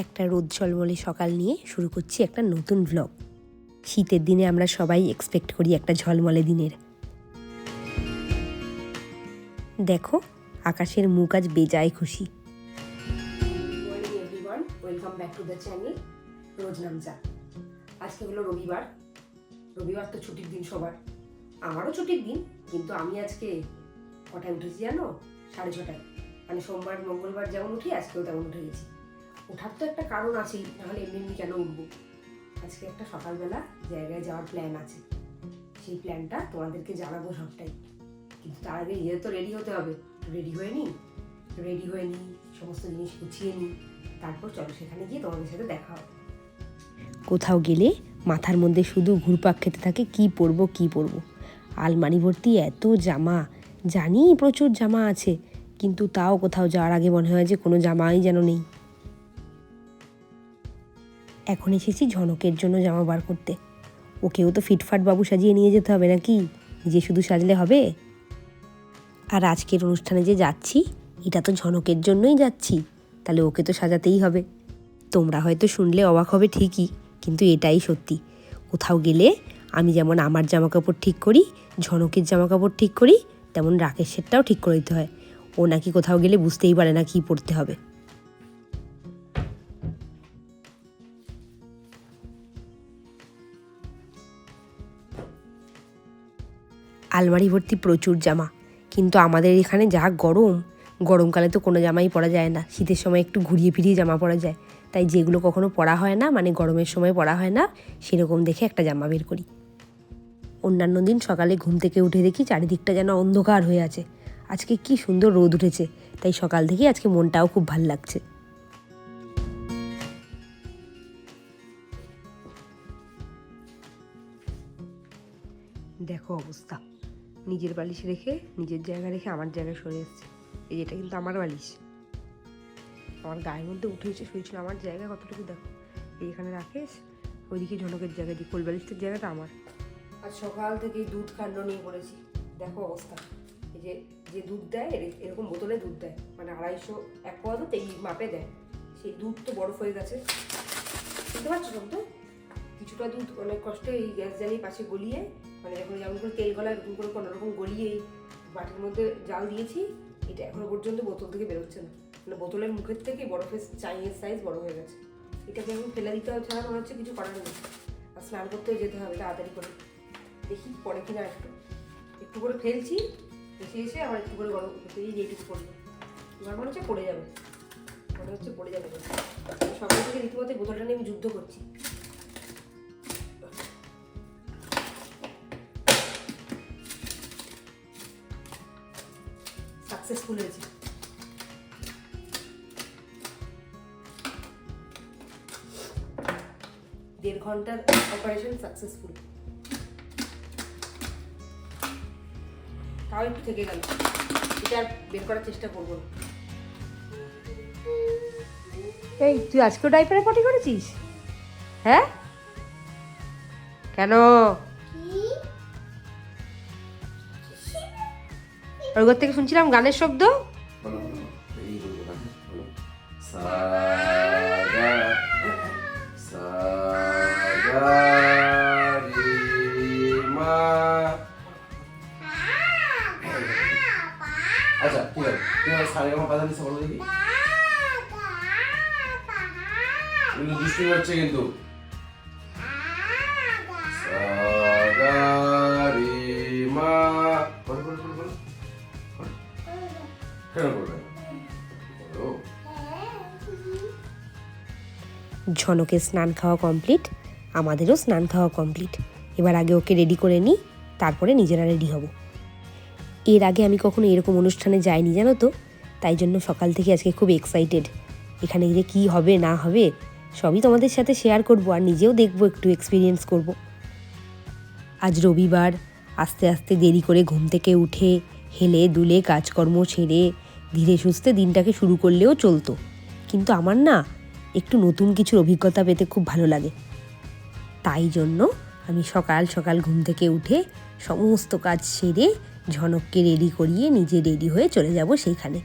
একটা রোদ ঝলমলে সকাল নিয়ে শুরু করছি একটা নতুন ভ্লগ শীতের দিনে আমরা সবাই এক্সপেক্ট করি একটা ঝলমলে দিনের। দেখো, আকাশের মুখ আজ বেজায় খুশি। ওয়েলকাম ব্যাক টু আজকে হলো রবিবার। রবিবার তো ছুটির দিন সবার। আমারও ছুটির দিন, কিন্তু আমি আজকে কটায় উঠেছি জানো? সাড়ে ছটায়। মানে সোমবার, মঙ্গলবার যেমন উঠি, আজকেও তেমন উঠে গেছি। ওঠার তো একটা কারণ আছেই, নাহলে এমনি এমনি কেন উঠবো? আজকে একটা সকালবেলা জায়গায় যাওয়ার প্ল্যান আছে। সেই প্ল্যানটা তোমাদেরকে জানাব সবটাই। কিন্তু তার আগে ইয়ে তো রেডি হতে হবে। রেডি হয়ে নিই রেডি হয়ে নিই সমস্ত জিনিস গুছিয়ে নিই তারপর চলো সেখানে গিয়ে তোমাদের সাথে দেখা হবে। কোথাও গেলে মাথার মধ্যে শুধু ঘুরপাক খেতে থাকে, কি পরবো কি পরবো। আলমারি ভর্তি এত জামা, জানি প্রচুর জামা আছে, কিন্তু তাও কোথাও যাওয়ার আগে মনে হয় যে কোনো জামাই যেন নেই। এখন এসেছি ঝনকের জন্য জামা বার করতে। ওকেও তো ফিটফাট বাবু সাজিয়ে নিয়ে যেতে হবে নাকি? নিজে শুধু সাজলে হবে? আর আজকের অনুষ্ঠানে যে যাচ্ছি, এটা তো ঝনকের জন্যই যাচ্ছি। তাহলে ওকে তো সাজাতেই হবে। তোমরা হয়তো শুনলে অবাক হবে ঠিকই, কিন্তু এটাই সত্যি। কোথাও গেলে আমি যেমন আমার জামা কাপড় ঠিক করি, ঝনকের জামা কাপড় ঠিক করি, তেমন রাকেশেরটাও ঠিক করে দিতে হয়। ও নাকি কোথাও গেলে বুঝতেই পারে না কী পড়তে হবে। আলমারি ভর্তি প্রচুর জামা। কিন্তু আমাদের এখানে যা গরম, গরমকালে তো কোনো জামাই পরা যায় না। শীতের সময় একটু ঘুরিয়ে ফিরিয়ে জামা পরা যায়। তাই যেগুলো কখনো পরা হয় না মানে গরমের সময় পরা হয় না, সেরকম দেখে একটা জামা বের করি। অন্যান্য দিন সকালে ঘুম থেকে উঠে দেখি চারিদিকটা যেন অন্ধকার হয়ে আছে। আজকে কি সুন্দর রোদ উঠেছে, তাই সকাল থেকে আজকে মনটাও খুব ভালো লাগছে। দেখো অবস্থা। নিজের বালিশ রেখে, নিজের জায়গা রেখে আমার জায়গায় সরে এসছে। এই এটা কিন্তু আমার বালিশ। আমার গায়ের মধ্যে উঠে এসে শুয়েছিল আমার জায়গা কতটুকু দেখো? এই এখানে রাখিস, ওইদিকে ঝনকের জায়গা দিই কোল বালিশটার জায়গাটা আমার। আর সকাল থেকেই দুধ কাণ্ড নিয়ে পড়েছি। দেখো অবস্থা। এই যে যে দুধ দেয়, এর- এরকম বোতলে দুধ দেয়। মানে আড়াইশো, এক পাওয়া দুধ এই মাপে দেয়। সেই দুধ তো বরফ হয়ে গেছে। বুঝতে পারছ তো কিছুটা দুধ অনেক কষ্টে এই গ্যাস জ্বালিয়ে পাশে গলিয়ে মানে এখন যেমন করে তেল গলা এরকম করে কোনো রকম গলিয়ে এই বাটির মধ্যে জাল দিয়েছি, এটা এখনও পর্যন্ত বোতল থেকে বেরোচ্ছে না। মানে বোতলের মুখের থেকে বরফের চাইনিজ সাইজ বড় হয়ে গেছে। এটাকে এখন ফেলে দিতে হবে ছাড়া মনে হচ্ছে কিছু করার নেই। আর স্নান করতেও যেতে হবে তাড়াতাড়ি করে। দেখি পরে কিনা একটু। একটু করে ফেলছি এসে এসে আবার একটু করে গরম এই যে এইটুকু পড়বে এবার মনে হচ্ছে পড়ে যাবে। মনে হচ্ছে পড়ে যাবে। সকাল থেকে রীতিমতো বোতলটা নিয়ে আমি যুদ্ধ করছি। সাকসেসফুল হয়েছে দেড় ঘণ্টার অপারেশন সাকসেসফুল তাও একটু থেকে গেল। এটা আর বের করার চেষ্টা করব না। এই, তুই আজকেও ডাইপারে পটি করেছিস? হ্যাঁ? কেন? ওর ঘর থেকে শুনছিলাম গানের শব্দ। আচ্ছা ঠিক আছে তুমি সারে আমার বলো দেখি হচ্ছে কিন্তু ঝনকের স্নান খাওয়া কমপ্লিট আমাদেরও স্নান খাওয়া কমপ্লিট এবার আগে ওকে রেডি করে নিই, তারপরে নিজেরা রেডি হব। এর আগে আমি কখনো এরকম অনুষ্ঠানে যাইনি, জানো তো? তাই জন্য সকাল থেকে আজকে খুব এক্সাইটেড এখানে গিয়ে কী হবে, না হবে, সবই তোমাদের সাথে শেয়ার করব আর নিজেও দেখব, একটু এক্সপিরিয়েন্স করব। আজ রবিবার, আস্তে আস্তে দেরি করে ঘুম থেকে উঠে, হেলে দুলে কাজকর্ম ছেড়ে ধীরে সুস্থে দিনটাকে শুরু করলেও চলতো। কিন্তু আমার না একটু নতুন কিছুর অভিজ্ঞতা পেতে খুব ভালো লাগে। তাই জন্য আমি সকাল সকাল ঘুম থেকে উঠে সমস্ত কাজ সেরে ঝনককে রেডি করিয়ে নিজে রেডি হয়ে চলে যাব সেইখানে।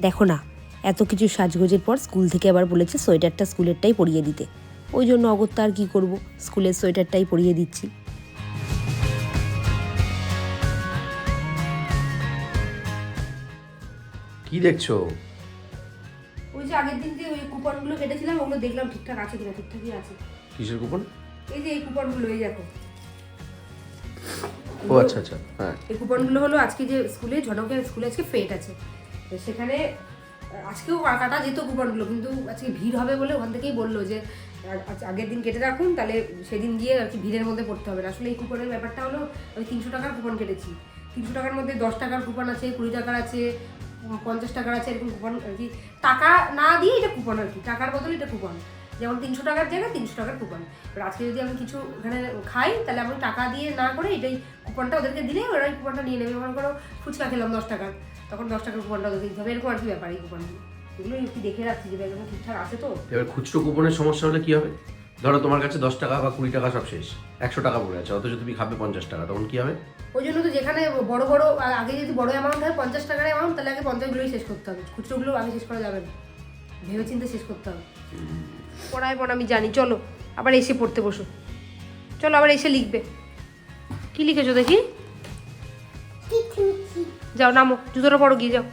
দেখো না, এত কিছু সাজগোজের পর স্কুল থেকে আবার বলেছে সোয়েটারটা স্কুলেরটাই পরিয়ে দিতে। ওই জন্য অগত্যা আর কী করব? স্কুলের সোয়েটারটাই পরিয়ে দিচ্ছি। কি দেখছ? ওই যে আগের দিন যে ওই কুপনগুলো কেটেছিলাম ওগুলো দেখলাম ঠিকঠাক আছে কিনা ঠিকঠাকই আছে। কিসের কুপন? এই যে এই কুপনগুলো এই দেখো। ও আচ্ছা আচ্ছা হ্যাঁ। এই কুপনগুলো হলো আজকে যে স্কুলে ঝনকের স্কুলে আজকে ফেট আছে। তো সেখানে আজকেও কাটা যেত কুপনগুলো কিন্তু আজকে ভিড় হবে বলে ওখান থেকেই বলল যে আ- আগের দিন কেটে রাখুন তাহলে সেদিন গিয়ে আর কি ভিড়ের মধ্যে পড়তে হবে। না আসলে এই কুপনের ব্যাপারটা হলো আমি তিনশো টাকার কুপন কেটেছি। তিনশো টাকার মধ্যে দশ টাকার কুপন আছে কুড়ি টাকার আছে পঞ্চাশ টাকার আছে এরকম কুপন আর কি, টাকা না দিয়ে এটা কুপন আর কি, টাকার বদলে এটা কুপন যেমন তিনশো টাকার জায়গায় তিনশো টাকার কুপন এবার আজকে যদি আমি কিছু এখানে খাই, তাহলে আমি টাকা দিয়ে না করে এটাই কুপনটা ওদেরকে দিলে ওরা এই কুপনটা নিয়ে নেবে। মনে করো ফুচকা খেলাম দশ টাকার, তখন দশ টাকার কুপনটা ওদেরকে দিতে হবে। এরকম আর কি ব্যাপার এই কুপনগুলো এগুলো একটু দেখে রাখছি যে ঠিকঠাক আছে তো। এবার খুচরো কুপনের সমস্যা হলে কী হবে? ধরো তোমার কাছে দশ টাকা বা কুড়ি টাকা সব শেষ, একশো টাকা পড়ে আছে, অথচ তুমি খাবে পঞ্চাশ টাকা, তখন কি হবে? ওই জন্য তো যেখানে বড় বড় আগে যদি বড় অ্যামাউন্ট হয়, পঞ্চাশ টাকার অ্যামাউন্ট তাহলে আগে পঞ্চাশগুলোই শেষ করতে হবে। খুচরোগুলো আগে শেষ করা যাবে না। ভেবে চিন্তে শেষ করতে হবে। পড়ায় পড়া আমি জানি, চলো, আবার এসে পড়তে বসো। চলো, আবার এসে লিখবে। কি লিখেছো দেখি? যাও, নামো, জুতোটা পড়ো গিয়ে যাও।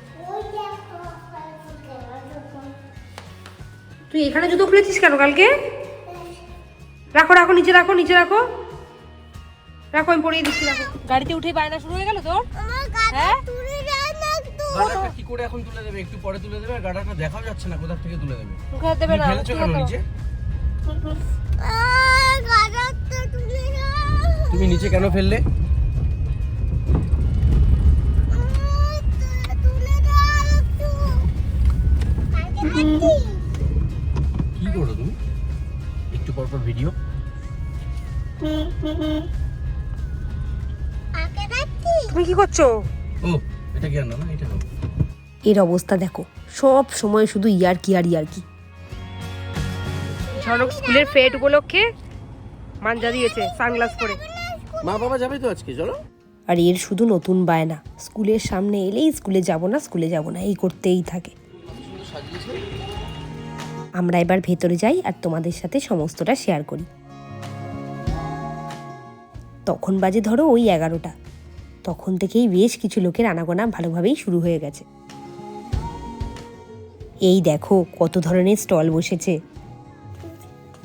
তুই এখানে জুতো খুলেছিস কেন কালকে? রাখো রাখো নিচে রাখো নিচে রাখো। রাখো আমি পড়িয়ে দিচ্ছি রাখো। গাড়িতে উঠে বায়না শুরু হয়ে গেল তোর? হ্যাঁ? গাড়াটা কি করে এখন তুলে দেবে? একটু পরে তুলে দেবে গাড়াটা দেখাও যাচ্ছে না কোথা থেকে তুলে দেবে? দেবে না ফেলেছো কেন নিচে? তুমি নিচে কেন ফেললে? কি একটু পর পর ভিডিও তুমি কি করছ? ও এটা কি না এটা নাও এর অবস্থা দেখো সব সময় শুধু ইয়ার কি আর ইয়ার কি ঝনক স্কুলের ফেট উপলক্ষে মাঞ্জা দিয়েছে সানগ্লাস পরে। মা বাবা যাবে তো আজকে চলো। আর এর শুধু নতুন বায়না স্কুলের সামনে এলেই স্কুলে যাব না স্কুলে যাব না এই করতেই থাকে। আমরা এবার ভেতরে যাই আর তোমাদের সাথে সমস্তটা শেয়ার করি। তখন বাজে ধরো ওই এগারোটা। তখন থেকেই বেশ কিছু লোকের আনাগোনা ভালোভাবেই শুরু হয়ে গেছে। এই দেখো কত ধরনের স্টল বসেছে।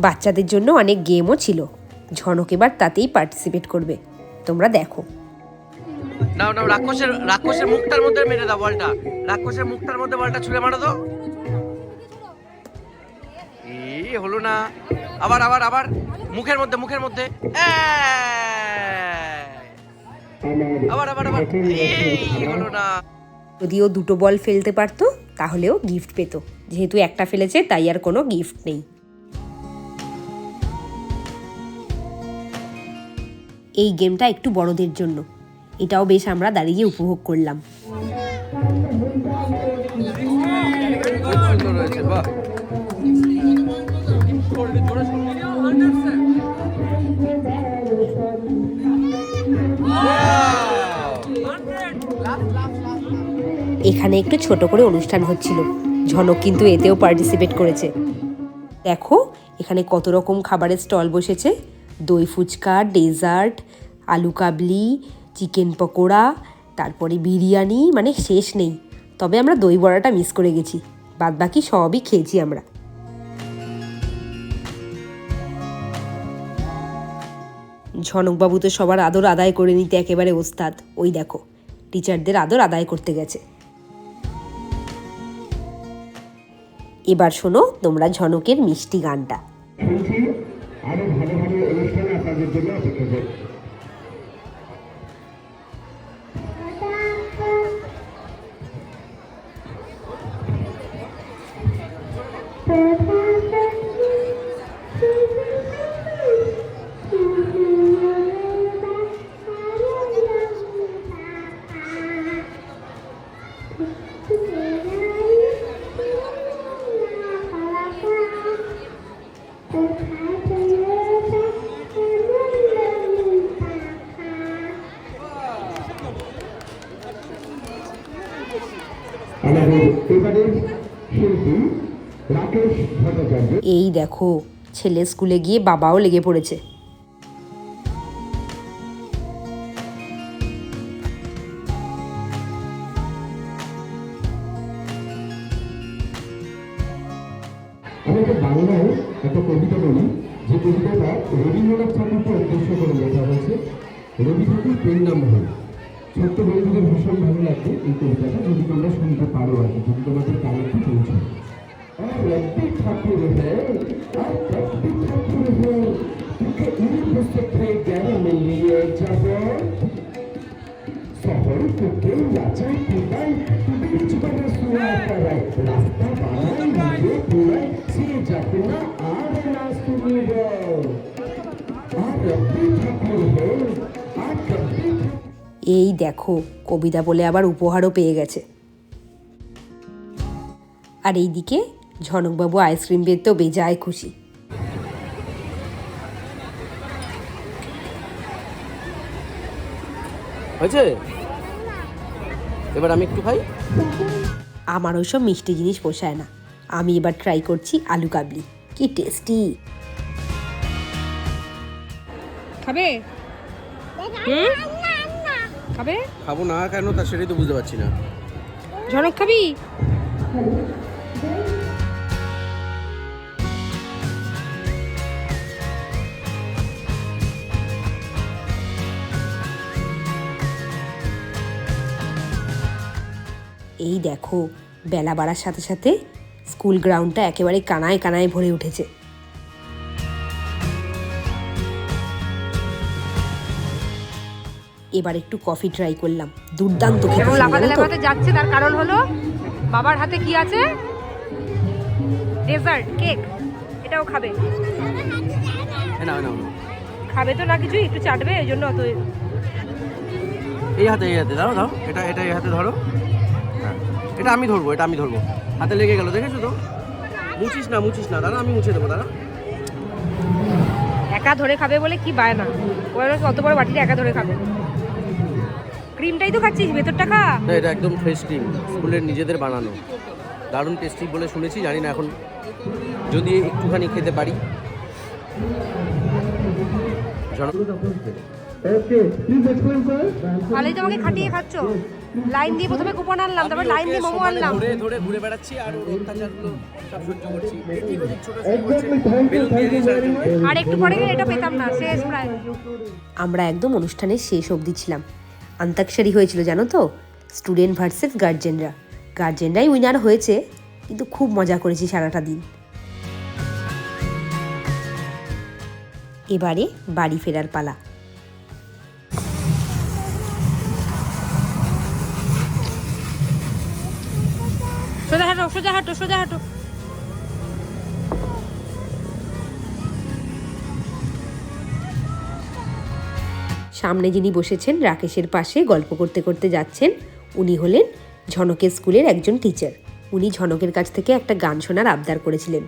বাচ্চাদের জন্য অনেক গেমও ছিল। ঝনক এবার তাতেই পার্টিসিপেট করবে। তোমরা দেখো। রাক্ষসের রাক্ষসের মুখটার মধ্যে মেরে দাও বলটা। রাক্ষসের মুখটার মধ্যে বলটা ছুঁড়ে মারো তো। হলো না। আবার আবার আবার। মুখের মধ্যে মুখের মধ্যে। আবার আবার আবার। হলো না। যদিও দুটো বল ফেলতে পারতো, তাহলেও গিফট পেত। যেহেতু একটা ফেলেছে, তাই আর কোনো গিফট নেই। এই গেমটা একটু বড়দের জন্য। এটাও বেশ আমরা দাঁড়িয়ে উপভোগ করলাম। এখানে একটু ছোট করে অনুষ্ঠান হচ্ছিল। ঝনক কিন্তু এতেও পার্টিসিপেট করেছে। দেখো, এখানে কত রকম খাবারের স্টল বসেছে। দই ফুচকা ডেজার্ট আলু কাবলি চিকেন পকোড়া, তারপরে বিরিয়ানি মানে শেষ নেই। তবে আমরা দই বড়াটা মিস করে গেছি। বাদ বাকি সবই খেয়েছি আমরা। ঝনকবাবু তো সবার আদর আদায় করে নিতে একেবারে ওস্তাদ। ওই দেখো টিচারদের আদর আদায় করতে গেছে। এবার শোনো তোমরা ঝনকের মিষ্টি গানটা। আরও ভালো ভালো আপনাদের জন্য অপেক্ষা আমাদের এবারে শিল্পী রাকেশ ভট্টাচার্য। এই দেখো ছেলে স্কুলে গিয়ে বাবাও লেগে পড়েছে। আমি বাংলায় একটা কবিতা বলি যে কবিতাটা রবীন্দ্রনাথ ঠাকুরকে উদ্দেশ্য করে লেখা হয়েছে। রবি ঠাকুর প্রেম নাম ছোট্ট বন্ধুদের ভীষণ ভালো লাগবে এই যদি তোমরা শুনতে পারো আর কি, যদি তোমাদের পৌঁছায় আর রবি ঠাকুর হ্যাঁ আর রবি ঠাকুর তোকে ইউনিভার্সিটি জ্ঞান মিলিয়ে যাব। শহর থেকে শুয়া করাই রাস্তা বানাই নিজে পুরাই সে যাতে না আর আর রবি ঠাকুর হে, আর এই দেখো কবিতা বলে আবার উপহারও পেয়ে গেছে। আর এইদিকে ঝনকবাবু আইসক্রিম পেয়ে তো বেজায় খুশি। হয়েছে? এবার আমি একটু খাই? আমার ওইসব মিষ্টি জিনিস পোষায় না। আমি এবার ট্রাই করছি আলু কাবলি। কি টেস্টি খাবে? হুম? খাবে? খাব না কেন? তা সেটাই তো বুঝতে পারছি না। ঝনক খাবি? এই দেখো বেলা বাড়ার সাথে সাথে স্কুল গ্রাউন্ডটা একেবারে কানায় কানায় ভরে উঠেছে। এবার একটু কফি ট্রাই করলাম। দুর্দান্ত খেতে লাফাতে লাফাতে যাচ্ছে তার কারণ হলো বাবার হাতে কি আছে? ডেজার্ট কেক এটাও খাবে। খাবে তো না কিছু একটু চাটবে এই জন্য অত এই হাতে এই হাতে দাও দাও এটা এটা এই হাতে ধরো। হ্যাঁ এটা আমি ধরবো এটা আমি ধরবো। হাতে লেগে গেল দেখেছ তো? মুছিস না মুছিস না দাঁড়া আমি মুছে দেবো দাঁড়া। একা ধরে খাবে বলে কি বায় না ওরা অত বড় বাটিতে একা ধরে খাবে। ক্রিমটাই তো খাচ্ছিস ভেতরটা খা। না এটা একদম ফ্রেশ ক্রিম স্কুলের নিজেদের বানানো। দারুণ টেস্টি বলে শুনেছি জানি না এখন যদি একটুখানি খেতে পারি। তাহলেই তোমাকে খাটিয়ে খাচ্ছ। লাইন দিয়ে প্রথমে কুপন আনলাম তারপর লাইন দিয়ে মোমো আনলাম। ধরে ধরে ঘুরে বেড়াচ্ছি আর ওর অত্যাচারগুলো সব সহ্য করছি। আর একটু পরে এটা পেতাম না শেষ প্রায়। আমরা একদম অনুষ্ঠানের শেষ অবধি ছিলাম। আন্তাক্ষরী হয়েছিল, জানো তো? স্টুডেন্ট ভার্সেস গার্জেনরা গার্জেনরাই উইনার হয়েছে, কিন্তু খুব মজা করেছি সারাটা দিন। এবারে বাড়ি ফেরার পালা। সোজা হাঁটো সোজা হাঁটো সোজা হাঁটো। সামনে যিনি বসেছেন রাকেশের পাশে গল্প করতে করতে যাচ্ছেন, উনি হলেন ঝনকের স্কুলের একজন টিচার উনি ঝনকের কাছ থেকে একটা গান শোনার আবদার করেছিলেন।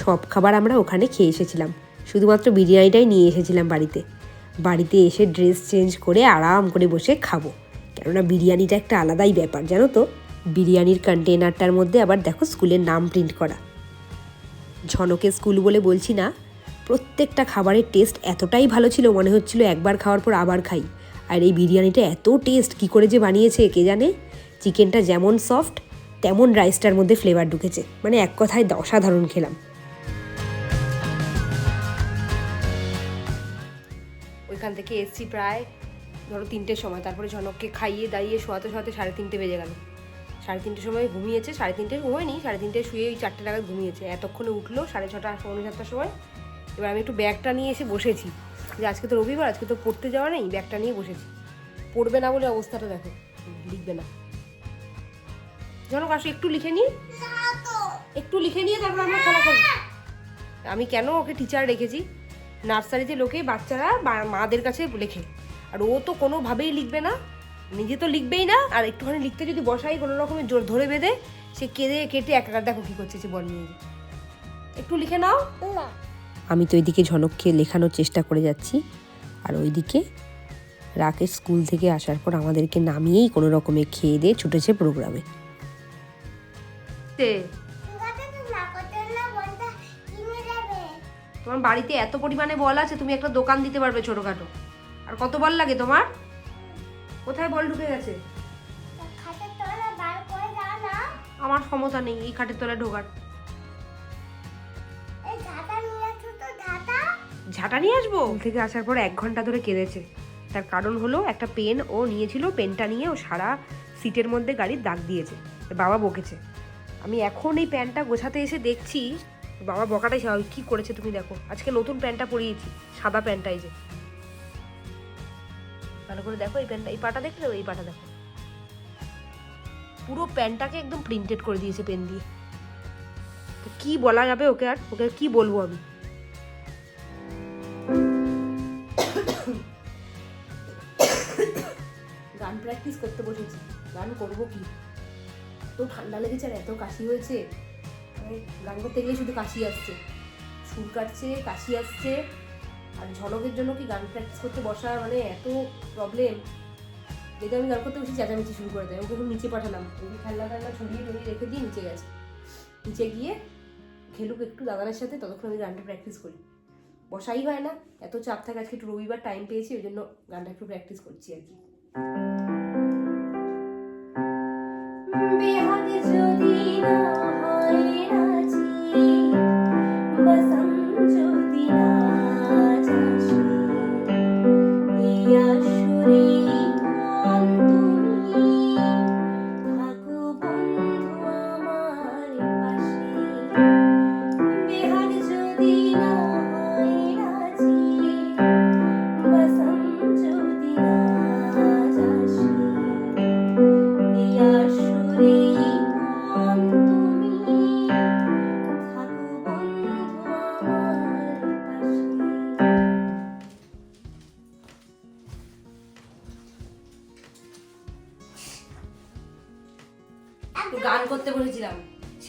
সব খাবার আমরা ওখানে খেয়ে এসেছিলাম। শুধুমাত্র বিরিয়ানিটাই নিয়ে এসেছিলাম বাড়িতে। বাড়িতে এসে ড্রেস চেঞ্জ করে আরাম করে বসে খাব। কেননা বিরিয়ানিটা একটা আলাদাই ব্যাপার, জানো তো? বিরিয়ানির কন্টেনারটার মধ্যে আবার দেখো স্কুলের নাম প্রিন্ট করা। ঝনকের স্কুল বলে বলছি না, প্রত্যেকটা খাবারের টেস্ট এতটাই ভালো ছিল মনে হচ্ছিল একবার খাওয়ার পর আবার খাই। আর এই বিরিয়ানিটা এত টেস্ট কি করে যে বানিয়েছে, কে জানে? চিকেনটা যেমন সফট তেমন রাইসটার মধ্যে ফ্লেভার ঢুকেছে। মানে এক কথায় অসাধারণ খেলাম। ওইখান থেকে এসছি প্রায় ধরো তিনটের সময়। তারপরে ঝনককে খাইয়ে দাইয়ে শোয়াতে শোয়াতে সাড়ে তিনটে বেজে গেল। সাড়ে তিনটের সময় ঘুমিয়েছে সাড়ে তিনটে ঘুমায়নি সাড়ে তিনটে শুয়ে ওই চারটে নাগাদ ঘুমিয়েছে। এতক্ষণে উঠল সাড়ে ছটা পৌনে সাতটার সময়। এবার আমি একটু ব্যাগটা নিয়ে এসে বসেছি। যে আজকে তো রবিবার আজকে তো পড়তে যাওয়া নেই ব্যাগটা নিয়ে বসেছি। পড়বে না বলে অবস্থাটা দেখো লিখবে না। জনক আসো একটু লিখে নিই। একটু লিখে নিয়ে তারপর আমরা খেলা করব। আমি কেন ওকে টিচার রেখেছি? নার্সারিতে লোকে বাচ্চারা মাদের কাছে লেখে। আর ও তো কোনোভাবেই লিখবে না। নিজে তো লিখবেই না। আর একটুখানি লিখতে যদি বসাই কোনো রকমের জোর ধরে বেঁধে সে কেঁদে কেটে একাকার দেখো কী করছে সে বল নিয়ে। একটু লিখে নাও। আমি তো এদিকে ঝনককে লেখানোর চেষ্টা করে যাচ্ছি। আর ওইদিকে রাকেশ স্কুল থেকে আসার পর আমাদেরকে নামিয়েই কোনো রকমে খেয়ে দিয়ে ছুটেছে প্রোগ্রামে। তোমার বাড়িতে এত পরিমাণে বল আছে তুমি একটা দোকান দিতে পারবে ছোটোখাটো। আর কত বল লাগে তোমার? কোথায় বল ঢুকে গেছে? আমার ক্ষমতা নেই এই খাটের তলায় ঢোকার। ঝাঁটা নিয়ে আসব? থেকে আসার পর এক ঘণ্টা ধরে কেঁদেছে। তার কারণ হলো একটা পেন ও নিয়েছিল পেনটা নিয়ে ও সারা সিটের মধ্যে গাড়ির দাগ দিয়েছে। বাবা বকেছে। আমি এখন এই প্যান্টটা গোছাতে এসে দেখছি বাবা বকাটাই স্বাভাবিক। কী করেছে তুমি দেখো। আজকে নতুন প্যান্টটা পরিয়েছি, সাদা প্যান্টটা এই যে। ভালো করে দেখো এই প্যান্টটা, এই পাটা দেখলে এই পাটা দেখো। পুরো প্যান্টটাকে একদম প্রিন্টেড করে দিয়েছে পেন দিয়ে। তো কি বলা যাবে ওকে আর? ওকে কি বলব আমি? গান প্র্যাকটিস করতে বসেছি। গান করব কি? এত ঠান্ডা লেগেছে আর এত কাশি হয়েছে। গান করতে গিয়ে শুধু কাশি আসছে। সুর কাটছে, কাশি আসছে। আর ঝলকের জন্য কি গান প্র্যাকটিস করতে বসা মানে এত প্রবলেম যদি আমি গান করতে বসে, চেঁচামেচি শুরু করে দেয়। ওকে নিচে পাঠালাম। ওই খেলনা টেলনা ছড়িয়ে টড়িয়ে রেখে দিয়ে নিচে গেছে। নিচে গিয়ে খেলুক একটু দাদানের সাথে, ততক্ষণ আমি গানটা প্র্যাকটিস করি। বসাই হয় না। এত চাপ থাকে, আজকে একটু রবিবার টাইম পেয়েছি, ওই জন্য গানটা একটু প্র্যাকটিস করছি আর কি। যদি না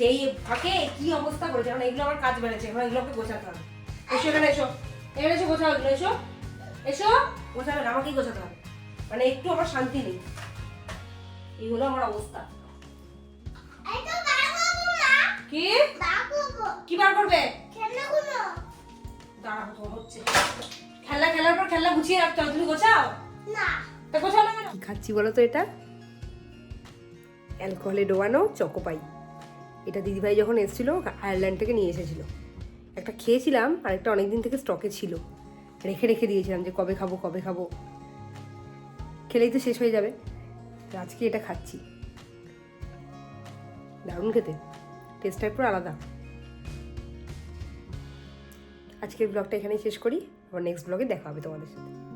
সেই ফাঁকে কি অবস্থা করেছে এখন এগুলো আমার কাজ বেড়েছে এখন এগুলোকে গোছাতে হবে। এসো এখানে এসো। এখানে এসো গোছাও এগুলো এসো। এসো। গোছাবে না আমাকেই গোছাতে হবে। মানে একটু আমার শান্তি নেই। এই হলো আমার অবস্থা। কি? কি বার করবে? দাঁড়াবো হচ্ছে। খেলা খেলার পর খেলা গুছিয়ে রাখতে হবে। তুমি গোছাও? না। তা গোছাও না কি খাচ্ছি বলো তো এটা? অ্যালকোহলে ডোবানো চকোপাই। এটা দিদিভাই যখন এসেছিল আয়ারল্যান্ড থেকে নিয়ে এসেছিল। একটা খেয়েছিলাম আর একটা অনেকদিন থেকে স্টকে ছিল। রেখে রেখে দিয়েছিলাম যে কবে খাব কবে খাব। খেলেই তো শেষ হয়ে যাবে। আজকে এটা খাচ্ছি। দারুণ খেতে। টেস্টটা পুরো আলাদা। আজকের ব্লগটা এখানেই শেষ করি। আবার নেক্সট ব্লগে দেখা হবে তোমাদের সাথে।